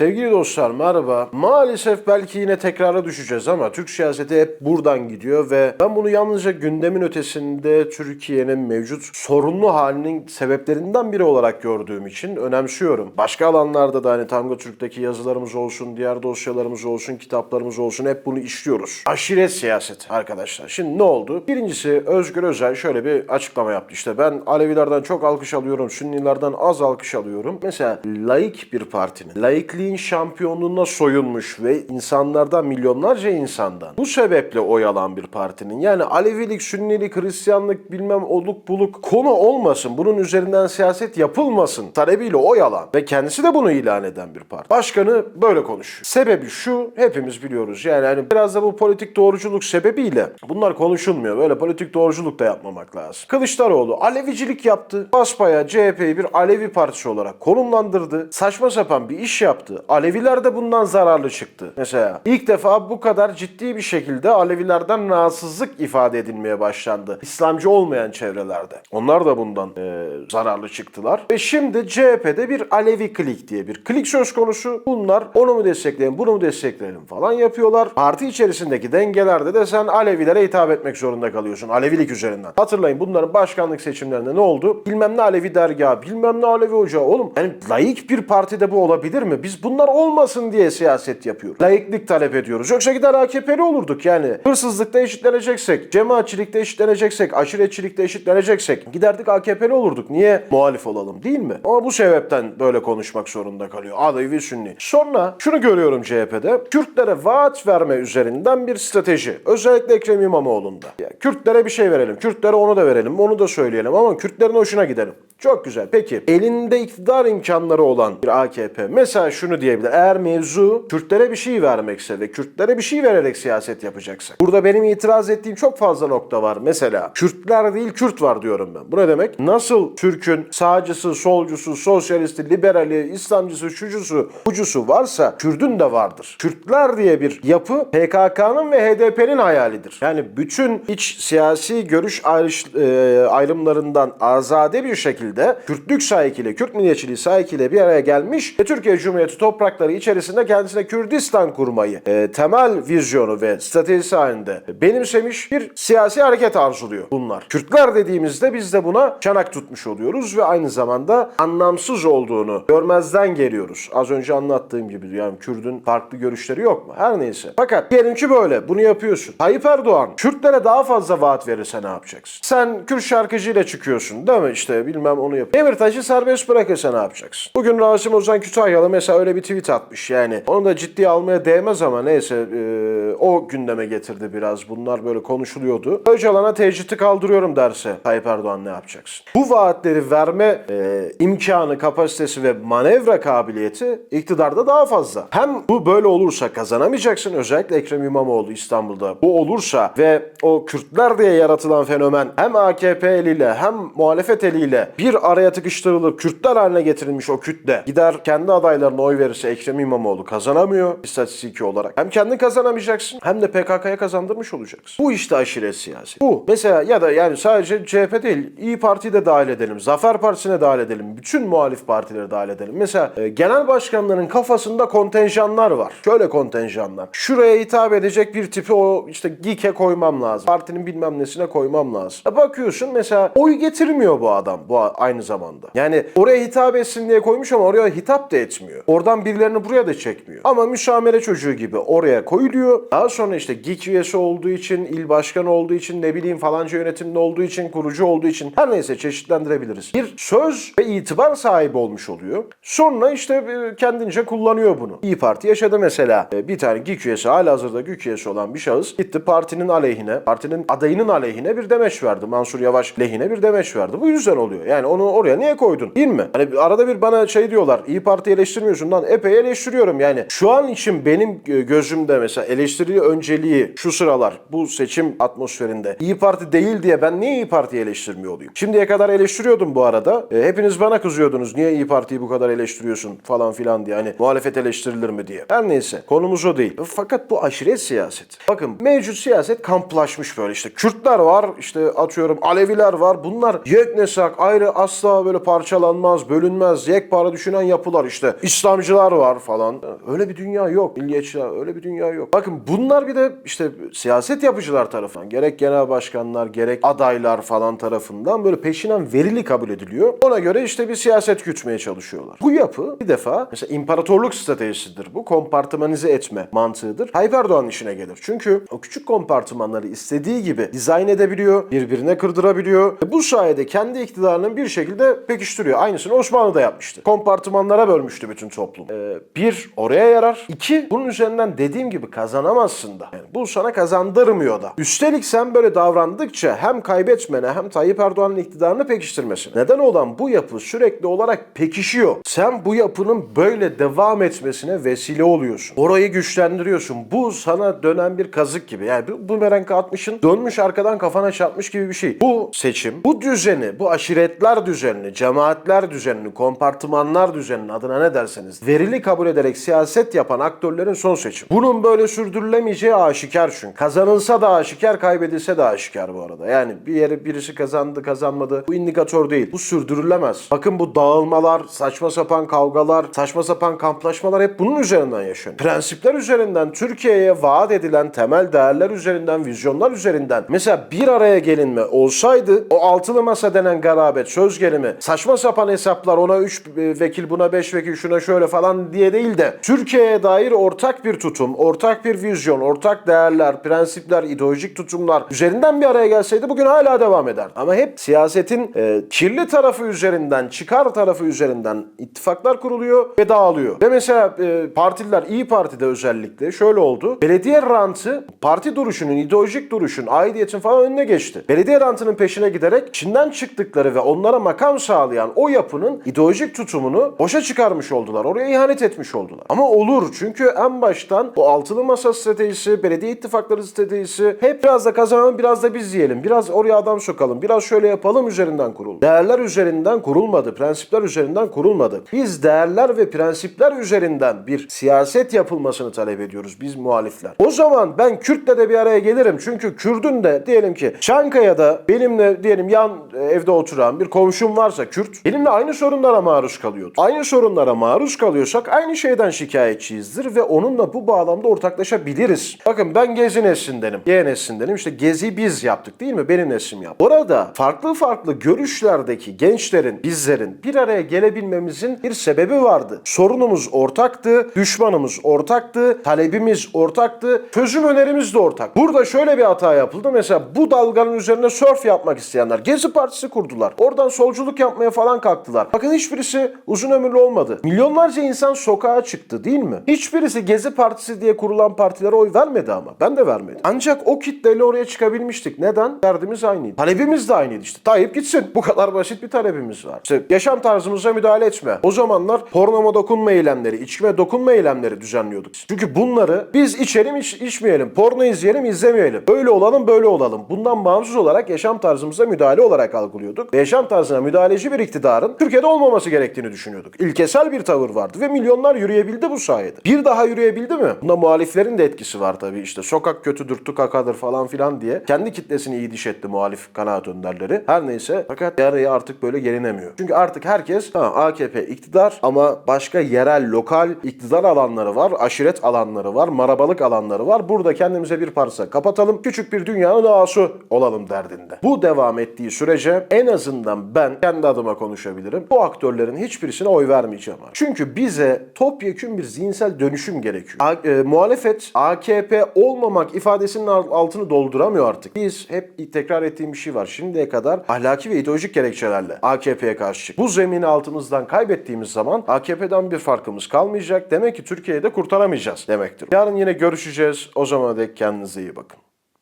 Sevgili dostlar merhaba. Maalesef belki yine tekrara düşeceğiz ama Türk siyaseti hep buradan gidiyor ve ben bunu yalnızca gündemin ötesinde Türkiye'nin mevcut sorunlu halinin sebeplerinden biri olarak gördüğüm için önemsiyorum. Başka alanlarda da hani Tango Türk'teki yazılarımız olsun, diğer dosyalarımız olsun, kitaplarımız olsun hep bunu işliyoruz. Aşiret siyaseti arkadaşlar. Şimdi ne oldu? Birincisi Özgür Özel şöyle bir açıklama yaptı. İşte ben Alevilerden çok alkış alıyorum, Sünnilerden az alkış alıyorum. Mesela laik bir partinin, laikliğin şampiyonluğuna soyunmuş ve insanlardan, milyonlarca insandan bu sebeple oy alan bir partinin yani Alevilik, Sünnilik, Hristiyanlık bilmem oluk buluk konu olmasın, bunun üzerinden siyaset yapılmasın talebiyle oy alan ve kendisi de bunu ilan eden bir parti. Başkanı böyle konuşuyor. Sebebi şu, hepimiz biliyoruz yani hani biraz da bu politik doğruculuk sebebiyle bunlar konuşulmuyor. Böyle politik doğruculuk da yapmamak lazım. Kılıçdaroğlu Alevicilik yaptı. Basbaya CHP'yi bir Alevi partisi olarak konumlandırdı. Saçma sapan bir iş yaptı. Aleviler de bundan zararlı çıktı. Mesela ilk defa bu kadar ciddi bir şekilde Alevilerden rahatsızlık ifade edilmeye başlandı. İslamcı olmayan çevrelerde. Onlar da bundan e, zararlı çıktılar. Ve şimdi CHP'de bir Alevi klik diye bir klik söz konusu. Bunlar onu mu destekleyelim, bunu mu destekleyelim falan yapıyorlar. Parti içerisindeki dengelerde de sen Alevilere hitap etmek zorunda kalıyorsun. Alevilik üzerinden. Hatırlayın bunların başkanlık seçimlerinde ne oldu? Bilmem ne Alevi dergahı, bilmem ne Alevi ocağı. Oğlum yani layık bir partide bu olabilir mi? Biz bunlar olmasın diye siyaset yapıyoruz. Layıklık talep ediyoruz. Yoksa gider AKP'li olurduk yani. Hırsızlıkta eşitleneceksek, cemaatçilikte eşitleneceksek, aşiretçilikte eşitleneceksek giderdik AKP'li olurduk. Niye muhalif olalım değil mi? Ama bu sebepten böyle konuşmak zorunda kalıyor. Alevi Sünni. Sonra şunu görüyorum CHP'de. Kürtlere vaat verme üzerinden bir strateji. Özellikle Ekrem İmamoğlu'nda. Ya, Kürtlere bir şey verelim. Kürtlere onu da verelim. Onu da söyleyelim. Ama Kürtlerin hoşuna gidelim. Çok güzel. Peki elinde iktidar imkanları olan bir AKP mesela şunu diyebilir. Eğer mevzu Kürtlere bir şey vermekse ve Kürtlere bir şey vererek siyaset yapacaksak. Burada benim itiraz ettiğim çok fazla nokta var. Mesela Kürtler değil Kürt var diyorum ben. Bu ne demek? Nasıl Türk'ün sağcısı, solcusu, sosyalisti, liberali, İslamcısı, şucusu, bucusu varsa Kürt'ün de vardır. Kürtler diye bir yapı PKK'nın ve HDP'nin hayalidir. Yani bütün iç siyasi görüş ayrış, e, ayrımlarından azade bir şekilde Kürtlük sahikiyle, Kürt milliyetçiliği sahikiyle bir araya gelmiş ve Türkiye Cumhuriyeti toprakları içerisinde kendisine Kürdistan kurmayı e, temel vizyonu ve stratejisi halinde benimsemiş bir siyasi hareket arzuluyor bunlar. Kürtler dediğimizde biz de buna çanak tutmuş oluyoruz ve aynı zamanda anlamsız olduğunu görmezden geliyoruz. Az önce anlattığım gibi yani Kürdün farklı görüşleri yok mu? Her neyse. Fakat diyelim ki böyle bunu yapıyorsun. Tayyip Erdoğan Kürtlere daha fazla vaat verirse ne yapacaksın? Sen Kürt şarkıcıyla çıkıyorsun değil mi? İşte bilmem onu yap. Demirtaş'ı serbest bırakırsa ne yapacaksın? Bugün Rasim Ozan Kütahyalı mesela öyle bir tweet atmış yani. Onu da ciddiye almaya değmez ama neyse e, o gündeme getirdi biraz. Bunlar böyle konuşuluyordu. Öcalan'a tecriti kaldırıyorum derse Tayyip Erdoğan ne yapacaksın? Bu vaatleri verme e, imkanı, kapasitesi ve manevra kabiliyeti iktidarda daha fazla. Hem bu böyle olursa kazanamayacaksın. Özellikle Ekrem İmamoğlu İstanbul'da. Bu olursa ve o Kürtler diye yaratılan fenomen hem AKP eliyle hem muhalefet eliyle bir araya tıkıştırılıp Kürtler haline getirilmiş o kütle gider kendi adaylarına oy verirse Ekrem İmamoğlu kazanamıyor istatistiki olarak. Hem kendin kazanamayacaksın hem de PKK'ya kazandırmış olacaksın. Bu işte aşiret siyaseti. Bu. Mesela ya da yani sadece CHP değil İyi Parti'yi de dahil edelim. Zafer Partisi'ne dahil edelim. Bütün muhalif partileri dahil edelim. Mesela e, genel başkanların kafasında kontenjanlar var. Şöyle kontenjanlar. Şuraya hitap edecek bir tipi o işte GİK'e koymam lazım. Partinin bilmem nesine koymam lazım. E bakıyorsun mesela oy getirmiyor bu adam bu aynı zamanda. Yani oraya hitap etsin diye koymuş ama oraya hitap da etmiyor. Oradan birilerini buraya da çekmiyor. Ama müşamele çocuğu gibi oraya koyuluyor. Daha sonra işte GİK üyesi olduğu için, il başkanı olduğu için, ne bileyim falanca yönetimde olduğu için, kurucu olduğu için her neyse çeşitlendirebiliriz. Bir söz ve itibar sahibi olmuş oluyor. Sonra işte e, kendince kullanıyor bunu. İyi Parti yaşadı mesela. E, Bir tane GİK üyesi, hala hazırda GİK üyesi olan bir şahıs gitti partinin aleyhine, partinin adayının aleyhine bir demeç verdi. Mansur Yavaş lehine bir demeç verdi. Bu yüzden oluyor. Yani onu oraya niye koydun? Değil mi? Hani arada bir bana şey diyorlar. İyi Parti eleştirmiyorsun lan. Epey eleştiriyorum yani. Şu an için benim e, gözümde mesela eleştiri önceliği şu sıralar bu seçim atmosferinde İyi Parti değil diye ben niye İyi Parti'yi eleştirmiyor olayım? Şimdiye kadar eleştiriyordum bu arada. E, hepiniz bana kızıyordunuz. Niye İyi Parti'yi bu kadar eleştiriyorsun falan filan diye. Hani muhalefet eleştirilir mi diye. Her neyse. Konumuz o değil. Fakat bu aşiret siyaseti. Bakın mevcut siyaset kamplaşmış böyle işte. Kürtler var, işte atıyorum Aleviler var. Bunlar yeknesak ayrı asla böyle parçalanmaz, bölünmez, yekpare düşünen yapılar işte. İslamcı sağcılar var falan. Öyle bir dünya yok. Milliyetçiler öyle bir dünya yok. Bakın bunlar bir de işte siyaset yapıcılar tarafından gerek genel başkanlar gerek adaylar falan tarafından böyle peşinen verili kabul ediliyor. Ona göre işte bir siyaset gütmeye çalışıyorlar. Bu yapı bir defa mesela imparatorluk stratejisidir bu. Kompartımanize etme mantığıdır. Tayyip Erdoğan'ın işine gelir. Çünkü o küçük kompartımanları istediği gibi dizayn edebiliyor, birbirine kırdırabiliyor. Ve bu sayede kendi iktidarını bir şekilde pekiştiriyor. Aynısını Osmanlı da yapmıştı. Kompartımanlara bölmüştü bütün toplum. Ee, bir, oraya yarar. İki, bunun üzerinden dediğim gibi kazanamazsın da. Yani bu sana kazandırmıyor da. Üstelik sen böyle davrandıkça hem kaybetmene hem Tayyip Erdoğan'ın iktidarını pekiştirmesine neden olan bu yapı sürekli olarak pekişiyor. Sen bu yapının böyle devam etmesine vesile oluyorsun. Orayı güçlendiriyorsun. Bu sana dönen bir kazık gibi. Yani bu bumerang atmışın dönmüş arkadan kafana çarpmış gibi bir şey. Bu seçim, bu düzeni, bu aşiretler düzenini, cemaatler düzenini, kompartımanlar düzenini adına ne derseniz verili kabul ederek siyaset yapan aktörlerin son seçim. Bunun böyle sürdürülemeyeceği aşikar çünkü. Kazanılsa da aşikar, kaybedilse de aşikar bu arada. Yani bir yere birisi kazandı, kazanmadı. Bu indikatör değil. Bu sürdürülemez. Bakın bu dağılmalar, saçma sapan kavgalar, saçma sapan kamplaşmalar hep bunun üzerinden yaşanıyor. Prensipler üzerinden, Türkiye'ye vaat edilen temel değerler üzerinden, vizyonlar üzerinden mesela bir araya gelinme olsaydı o altılı masa denen garabet, söz gelimi, saçma sapan hesaplar ona 3 vekil, buna 5 vekil, şuna şöyle falan diye değil de Türkiye'ye dair ortak bir tutum, ortak bir vizyon, ortak değerler, prensipler, ideolojik tutumlar üzerinden bir araya gelseydi bugün hala devam eder. Ama hep siyasetin e, kirli tarafı üzerinden, çıkar tarafı üzerinden ittifaklar kuruluyor ve dağılıyor. Ve mesela e, partililer, İyi Parti'de özellikle şöyle oldu. Belediye rantı parti duruşunun, ideolojik duruşun, aidiyetin falan önüne geçti. Belediye rantının peşine giderek Çin'den çıktıkları ve onlara makam sağlayan o yapının ideolojik tutumunu boşa çıkarmış oldular. Oraya ihanet etmiş oldular. Ama olur çünkü en baştan bu altılı masa stratejisi, belediye ittifakları stratejisi hep biraz da kazanalım, biraz da biz yiyelim. Biraz oraya adam sokalım, biraz şöyle yapalım üzerinden kuruldu. Değerler üzerinden kurulmadı, prensipler üzerinden kurulmadı. Biz değerler ve prensipler üzerinden bir siyaset yapılmasını talep ediyoruz biz muhalifler. O zaman ben Kürt'le de bir araya gelirim. Çünkü Kürdün de diyelim ki Çankaya'da benimle diyelim yan e, evde oturan bir komşum varsa Kürt benimle aynı sorunlara maruz kalıyor. Aynı sorunlara maruz kalıyorsak aynı şeyden şikayetçiyizdir ve onunla bu bağlamda ortaklaşabiliriz. Bakın ben Gezi neslindenim. Y neslindenim. İşte Gezi biz yaptık değil mi? Benim neslim yaptı. Orada farklı farklı görüşlerdeki gençlerin, bizlerin bir araya gelebilmemizin bir sebebi vardı. Sorunumuz ortaktı, düşmanımız ortaktı, talebimiz ortaktı, çözüm önerimiz de ortak. Burada şöyle bir hata yapıldı. Mesela bu dalganın üzerine sörf yapmak isteyenler Gezi Partisi kurdular. Oradan solculuk yapmaya falan kalktılar. Bakın hiçbirisi uzun ömürlü olmadı. Milyonlarca insan sokağa çıktı değil mi? Hiçbirisi Gezi Partisi diye kurulan partilere oy vermedi ama. Ben de vermedim. Ancak o kitleyle oraya çıkabilmiştik. Neden? Derdimiz aynıydı. Talebimiz de aynıydı işte. Tayyip gitsin. Bu kadar basit bir talebimiz var. İşte yaşam tarzımıza müdahale etme. O zamanlar pornoma dokunma eylemleri, içkime dokunma eylemleri düzenliyorduk. Çünkü bunları biz içelim iç, içmeyelim, porno izleyelim izlemeyelim. Böyle olalım böyle olalım. Bundan bağımsız olarak yaşam tarzımıza müdahale olarak algılıyorduk. Ve yaşam tarzına müdahaleci bir iktidarın Türkiye'de olmaması gerektiğini düşünüyorduk. İlkesel bir tavır vardı ve milyonlar yürüyebildi bu sayede. Bir daha yürüyebildi mi? Bunda muhaliflerin de etkisi var tabii işte. Sokak kötüdür, tukakadır falan filan diye. Kendi kitlesini iyi diş etti muhalif kanaat önderleri. Her neyse fakat yarıya artık böyle gelinemiyor. Çünkü artık herkes ha, AKP iktidar ama başka yerel, lokal iktidar alanları var, aşiret alanları var, marabalık alanları var. Burada kendimize bir parça kapatalım. Küçük bir dünyanın ağası olalım derdinde. Bu devam ettiği sürece en azından ben kendi adıma konuşabilirim. Bu aktörlerin hiçbirisine oy vermeyeceğim. Çünkü bize topyekün bir zihinsel dönüşüm gerekiyor. A- e, muhalefet AKP olmamak ifadesinin al- altını dolduramıyor artık. Biz hep tekrar ettiğim bir şey var. Şimdiye kadar ahlaki ve ideolojik gerekçelerle AKP'ye karşı. Bu zemini altımızdan kaybettiğimiz zaman AKP'den bir farkımız kalmayacak. Demek ki Türkiye'yi de kurtaramayacağız demektir. Yarın yine görüşeceğiz. O zamana dek kendinize iyi bakın.